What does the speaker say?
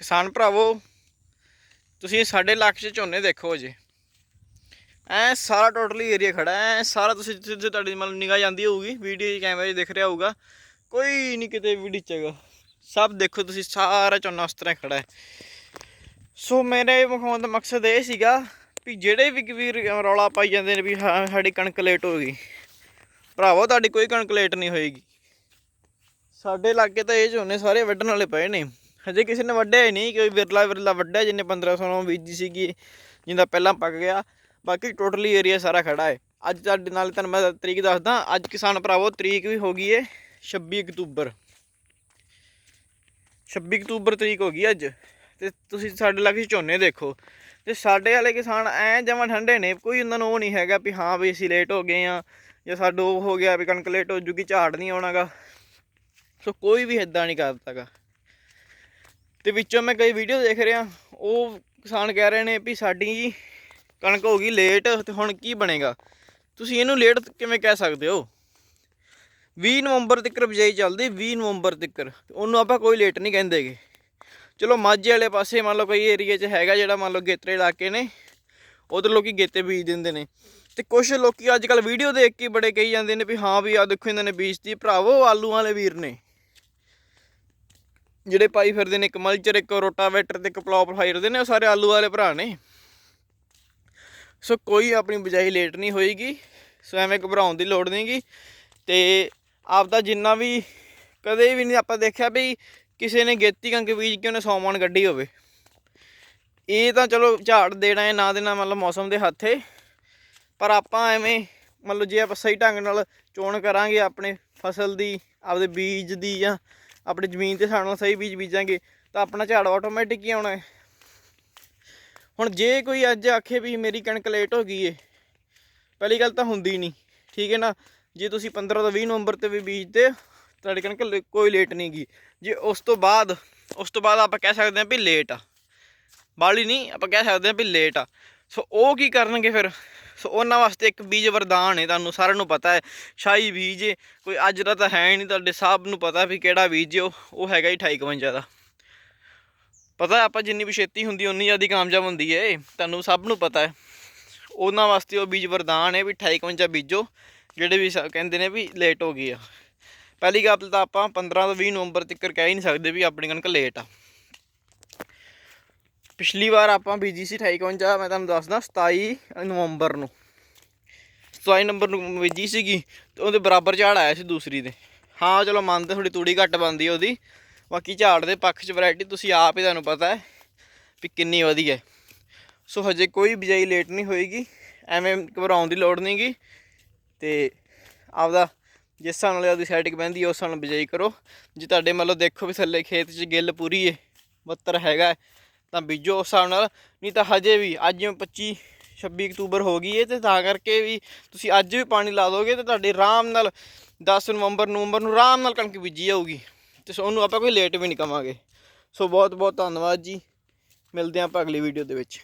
ਕਿਸਾਨ ਭਰਾਵੋ, ਤੁਸੀਂ ਸਾਡੇ ਇਲਾਕੇ 'ਚ ਝੋਨੇ ਦੇਖੋ ਜੇ। ਐ ਸਾਰਾ ਟੋਟਲੀ ਏਰੀਆ ਖੜਾ, ਐ ਸਾਰਾ ਤੁਸੀਂ ਜਿੱਥੇ ਜਿੱਥੇ ਤੁਹਾਡੀ ਮਤਲਬ ਨਿਗਾਹ ਜਾਂਦੀ ਹੋਊਗੀ ਵੀਡੀਓ ਕੈਮਰੇ 'ਚ ਦਿਖ ਰਿਹਾ ਹੋਊਗਾ, ਕੋਈ ਨਹੀਂ ਕਿਤੇ ਵੀ ਡਿੱਚੇਗਾ ਸਭ ਦੇਖੋ ਤੁਸੀਂ, ਸਾਰਾ ਝੋਨਾ ਉਸ ਤਰ੍ਹਾਂ ਖੜਾ ਹੈ। ਸੋ ਮੇਰੇ ਵਿਖਾਉਣ ਦਾ ਮਕਸਦ ਇਹ ਸੀਗਾ ਵੀ ਜਿਹੜੇ ਵੀ ਵੀਰ ਰੌਲਾ ਪਾਈ ਜਾਂਦੇ ਨੇ ਵੀ ਹਾਂ ਸਾਡੀ ਕਣਕ ਲੇਟ ਹੋ ਗਈ। ਭਰਾਵੋ, ਤੁਹਾਡੀ ਕੋਈ ਕਣਕ ਲੇਟ ਨਹੀਂ ਹੋਏਗੀ। ਸਾਡੇ ਇਲਾਕੇ ਤਾਂ ਇਹ ਝੋਨੇ ਸਾਰੇ ਵੱਢਣ ਵਾਲੇ ਪਏ ਨੇ। ਹਜੇ ਕਿਸੇ ਨੇ ਵੱਢਿਆ ਹੀ ਨਹੀਂ, ਕੋਈ ਵਿਰਲਾ ਵਿਰਲਾ ਵੱਢਿਆ ਜਿੰਨੇ 1500 ਨੂੰ ਬੀਜੀ ਸੀਗੀ ਜਿੰਦਾ ਪਹਿਲਾਂ ਪੱਕ ਗਿਆ। ਬਾਕੀ ਟੋਟਲੀ ਏਰੀਆ ਸਾਰਾ ਖੜਾ ਹੈ। ਅੱਜ ਤੁਹਾਡੇ ਨਾਲ ਤੁਹਾਨੂੰ ਮੈਂ ਤਰੀਕ ਦੱਸਦਾ, ਅੱਜ ਕਿਸਾਨ ਭਰਾਵੋ, ਤਰੀਕ ਵੀ ਹੋ ਗਈ ਏ 26 ਅਕਤੂਬਰ। 26 ਅਕਤੂਬਰ ਤਰੀਕ ਹੋ ਗਈ ਅੱਜ। ਤੇ ਤੁਸੀਂ ਸਾਡੇ ਇਲਾਕੇ ਝੋਨੇ ਦੇਖੋ। ਤੇ ਸਾਡੇ ਵਾਲੇ ਕਿਸਾਨ ਐ ਜਮਾਂ ਠੰਡੇ ਨੇ, ਕੋਈ ਉਹਨਾਂ ਨੂੰ ਉਹ ਨਹੀਂ ਹੈਗਾ ਵੀ ਹਾਂ ਵੀ ਅਸੀਂ ਲੇਟ ਹੋ ਗਏ ਆ ਜਾਂ ਸਾਡੋ ਉਹ ਹੋ ਗਿਆ ਵੀ ਕਣਕ ਲੇਟ ਹੋ ਜੂਗੀ, ਝਾੜ ਨਹੀਂ ਆਉਣਾਗਾ। ਸੋ ਕੋਈ ਵੀ ਇਦਾਂ ਨਹੀਂ ਕਰਦਾਗਾ ਤੇ ਵਿੱਚੋਂ ਮੈਂ ਕਈ ਵੀਡੀਓ ਦੇਖ ਰਿਹਾ। ਉਹ ਕਿਸਾਨ ਕਹਿ ਰਹੇ ਨੇ ਵੀ ਸਾਡੀ ਜੀ ਕਣਕ ਹੋ ਗਈ ਲੇਟ ਤੇ ਹੁਣ ਕੀ ਬਣੇਗਾ? ਤੁਸੀਂ ਇਹਨੂੰ ਲੇਟ ਕਿਵੇਂ ਕਹਿ ਸਕਦੇ ਹੋ? 20 ਨਵੰਬਰ ਤੱਕ ਬਿਜਾਈ ਚੱਲਦੀ 20 ਨਵੰਬਰ ਤੱਕ। ਉਹਨੂੰ ਆਪਾਂ ਕੋਈ ਲੇਟ ਨਹੀਂ ਕਹਿੰਦੇਗੇ ਚਲੋ, ਮਾਝੇ ਵਾਲੇ ਪਾਸੇ ਮੰਨ ਲਓ ਕਈ ਏਰੀਆ 'ਚ ਹੈਗਾ ਜਿਹੜਾ ਮੰਨ ਲਓ ਗੇਤਰੇ ਇਲਾਕੇ ਨੇ। ਉਧਰ ਲੋਕੀ ਗੇਤੇ ਬੀਜ ਦਿੰਦੇ ਨੇ। ਤੇ ਕੁਝ ਲੋਕੀ ਅੱਜ ਕੱਲ ਵੀਡੀਓ ਦੇਖ ਕੇ ਬੜੇ ਕਹੀ ਜਾਂਦੇ ਨੇ ਵੀ ਹਾਂ ਵੀ ਆ ਦੇਖੋ ਇਹਨਾਂ ਨੇ ਬੀਜਤੀ। ਭਰਾਵੋ ਆਲੂ ਵਾਲੇ ਵੀਰ ਨੇ। ਜਿਹੜੇ ਪਾਈ ਫਿਰਦੇ ਨੇ ਇੱਕ ਮਲਚਰ, ਇੱਕ ਰੋਟਾਵੇਟਰ ਤੇ ਇੱਕ ਪਲਾਉ ਫਿਰਦੇ ਨੇ, ਉਹ ਸਾਰੇ ਆਲੂ ਵਾਲੇ ਭਰਾ ਨੇ। ਸੋ ਕੋਈ ਆਪਣੀ ਬਜਾਈ ਲੇਟ ਨਹੀਂ ਹੋਏਗੀ, ਸੋ ਐਵੇਂ ਘਬਰਾਉਣ ਦੀ ਲੋੜ ਨਹੀਂਗੀ। ਤੇ ਆਪਦਾ ਜਿੰਨਾ ਵੀ ਕਦੇ ਵੀ ਨਹੀਂ ਆਪਾਂ ਦੇਖਿਆ ਵੀ ਕਿਸੇ ਨੇ ਗੇਤੀ ਕੰਕ ਬੀਜ ਕੇ ਉਹਨੇ 100 ਮਣ ਗੱਡੀ ਹੋਵੇ। ਇਹ ਤਾਂ ਚਲੋ ਝਾੜ ਦੇਣਾ ਹੈ, ਨਾ ਦੇਣਾ ਮਤਲਬ ਮੌਸਮ ਦੇ ਹੱਥੇ, ਪਰ ਆਪਾਂ ਐਵੇਂ ਮਤਲਬ ਜੇ ਆਪਾਂ ਸਹੀ ਢੰਗ ਨਾਲ ਚੋਣ ਕਰਾਂਗੇ ਆਪਣੇ ਫਸਲ ਦੀ, ਆਪਦੇ ਬੀਜ ਦੀ ਜਾਂ ਆਪਣੀ ਜ਼ਮੀਨ ਤੇ ਸਾਡੇ ਨਾਲ ਸਹੀ ਬੀਜ ਬੀਜਾਂਗੇ, ਤਾਂ ਆਪਣਾ ਝਾੜ ਆਟੋਮੈਟਿਕ ਹੀ ਆਉਣਾ ਹੈ। ਹੁਣ ਜੇ ਕੋਈ ਅੱਜ ਆਖੇ ਵੀ ਮੇਰੀ ਕਣਕ ਲੇਟ ਹੋ ਗਈ ਏ, ਪਹਿਲੀ ਗੱਲ ਤਾਂ ਹੁੰਦੀ ਨਹੀਂ, ਠੀਕ ਹੈ ਨਾ? ਜੇ ਤੁਸੀਂ 15 ਤੋਂ 20 ਨਵੰਬਰ ਤੇ ਵੀ ਬੀਜਦੇ, ਤੁਹਾਡੀ ਕਣਕ ਲੇ- ਕੋਈ ਲੇਟ ਨਹੀਂ ਗਈ। ਜੇ ਉਸ ਤੋਂ ਬਾਅਦ, ਉਸ ਤੋਂ ਬਾਅਦ ਆਪਾਂ ਕਹਿ ਸਕਦੇ ਹਾਂ ਵੀ ਲੇਟ ਆ। ਬਾਲੀ ਨਹੀਂ, ਆਪਾਂ ਕਹਿ ਸਕਦੇ ਹਾਂ ਵੀ ਲੇਟ ਆ। ਸੋ ਉਹ ਕੀ ਕਰਨਗੇ ਫਿਰ? ਸੋ ਉਹਨਾਂ ਵਾਸਤੇ ਇੱਕ ਬੀਜ ਵਰਦਾਨ ਹੈ, ਤੁਹਾਨੂੰ ਸਾਰਿਆਂ ਨੂੰ ਪਤਾ ਹੈ। ਸ਼ਾਹੀ ਬੀਜ ਕੋਈ ਅੱਜ ਦਾ ਤਾਂ ਹੈ ਹੀ ਨਹੀਂ, ਤੁਹਾਡੇ ਸਭ ਨੂੰ ਪਤਾ ਵੀ ਕਿਹੜਾ ਬੀਜ ਉਹ ਉਹ ਹੈਗਾ ਹੀ 2851 ਦਾ। ਪਤਾ ਆਪਾਂ ਜਿੰਨੀ ਵੀ ਛੇਤੀ ਹੁੰਦੀ, ਉਨੀ ਜ਼ਿਆਦਾ ਕਾਮਯਾਬ ਹੁੰਦੀ ਹੈ ਤੁਹਾਨੂੰ ਸਭ ਨੂੰ ਪਤਾ ਹੈ। ਉਹਨਾਂ ਵਾਸਤੇ ਉਹ ਬੀਜ ਵਰਦਾਨ ਹੈ ਵੀ 2851 ਬੀਜੋ, ਜਿਹੜੇ ਵੀ ਸ- ਕਹਿੰਦੇ ਨੇ ਵੀ ਲੇਟ ਹੋ ਗਈ ਆ। ਪਹਿਲੀ ਗੱਲ ਤਾਂ ਆਪਾਂ 15 ਤੋਂ 20 ਨਵੰਬਰ ਤੱਕ ਕਹਿ ਹੀ ਨਹੀਂ ਸਕਦੇ ਵੀ ਆਪਣੀ ਕਣਕ ਲੇਟ ਆ। ਪਿਛਲੀ ਵਾਰ ਆਪਾਂ ਬੀਜੀ ਸੀ 2851 ਮੈਂ ਤੁਹਾਨੂੰ ਦੱਸਦਾ 27 ਨਵੰਬਰ ਨੂੰ। 27 ਨੰਬਰ ਨੂੰ ਬੀਜੀ ਸੀਗੀ, ਤੇ ਉਹਦੇ ਬਰਾਬਰ ਝਾੜ ਆਇਆ ਸੀ ਦੂਸਰੀ ਦੇ। ਹਾਂ, ਚਲੋ ਮੰਨਦੇ ਥੋੜੀ ਤੂੜੀ ਘੱਟ ਬੰਦੀ ਉਹਦੀ। ਬਾਕੀ ਝਾੜ ਦੇ ਪੱਖ 'ਚ ਵੈਰਾਈਟੀ ਤੁਸੀਂ ਆਪ ਹੀ ਤੁਹਾਨੂੰ ਪਤਾ ਹੈ ਵੀ ਕਿੰਨੀ ਵਧੀਆ ਹੈ। ਸੋ ਹਜੇ ਕੋਈ ਬਿਜਾਈ ਲੇਟ ਨਹੀਂ ਹੋਏਗੀ, ਐਵੇਂ ਘਬਰਾਉਣ ਦੀ ਲੋੜ ਨਹੀਂਗੀ। ਤੇ ਆਪਦਾ ਜਿਸ ਹਿਸਾਬ ਨਾਲ ਉਹਦੀ ਸੈਟਿੰਗ ਬਹਿੰਦੀ ਉਸ ਹਿਸਾਬ ਨਾਲ ਬਿਜਾਈ ਕਰੋ। ਜੇ ਤੁਹਾਡੇ ਮਤਲਬ ਦੇਖੋ ਵੀ ਥੱਲੇ ਖੇਤ 'ਚ ਗਿੱਲ ਪੂਰੀ ਏ 72 ਹੈਗਾ ਤਾਂ ਬੀਜੋ ਉਸ ਹਿਸਾਬ ਨਾਲ, ਨਹੀਂ ਤਾਂ ਹਜੇ ਵੀ, ਅੱਜ ਜਿਵੇਂ 25 26 ਅਕਤੂਬਰ ਹੋ ਗਈ ਏ ਤੇ ਤਾਂ ਕਰਕੇ ਵੀ ਤੁਸੀਂ ਅੱਜ ਵੀ ਪਾਣੀ ਲਾ ਦੋਗੇ ਤੇ ਤੁਹਾਡੇ ਆਰਾਮ ਨਾਲ 10 ਨਵੰਬਰ ਨਵੰਬਰ ਨੂੰ ਆਰਾਮ ਨਾਲ ਕਣਕ ਬੀਜੀ ਜਾਊਗੀ ਤੇ ਸੋ, ਉਹਨੂੰ ਆਪਾਂ ਕੋਈ ਲੇਟ ਵੀ ਨਹੀਂ ਕਵਾਂਗੇ। ਸੋ ਬਹੁਤ ਬਹੁਤ ਧੰਨਵਾਦ ਜੀ। ਮਿਲਦੇ ਹਾਂ ਆਪਾਂ ਅਗਲੀ ਵੀਡੀਓ ਦੇ ਵਿੱਚ।